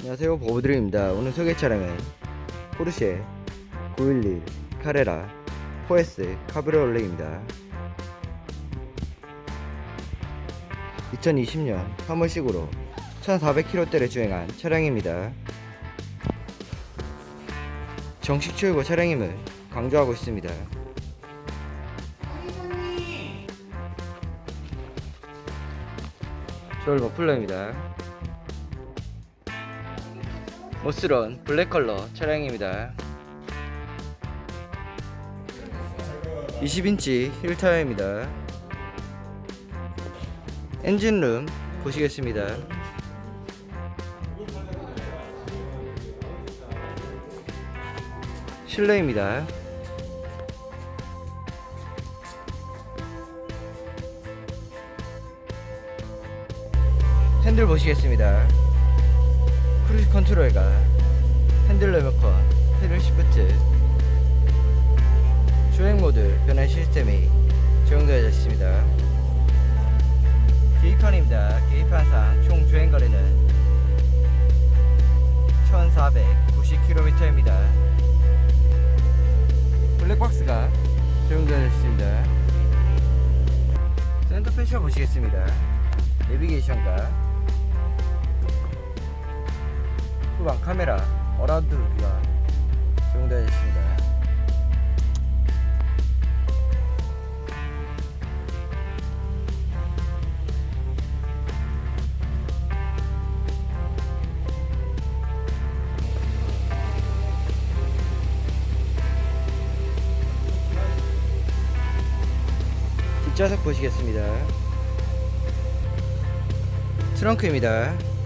안녕하세요 보브드림입니다. 오늘 소개 차량은 포르쉐 911 카레라 4S 카브리올레입니다. 2020년 3월식으로 1400km대를 주행한 차량입니다. 정식 출고 차량임을 강조하고 있습니다. 저울 머플러입니다 모스런 블랙 컬러 차량입니다. 20인치 힐 타이어입니다. 엔진룸 보시겠습니다. 실내입니다. 핸들 보시겠습니다. 크루즈 컨트롤과 핸들 레버컨, 패들 시프트, 주행 모드 변환 시스템이 적용되어 있습니다. 계기판입니다. 계기판상 총 주행 거리는 1490km입니다. 블랙박스가 적용되어 있습니다. 센터 패셔 보시겠습니다. 내비게이션과 후방 카메라 어라운드 뷰가 적용되어 있습니다. 뒷좌석 보시겠습니다. 트렁크입니다.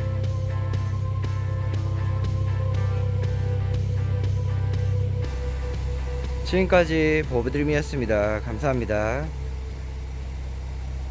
지금까지 보브드림이었습니다. 감사합니다.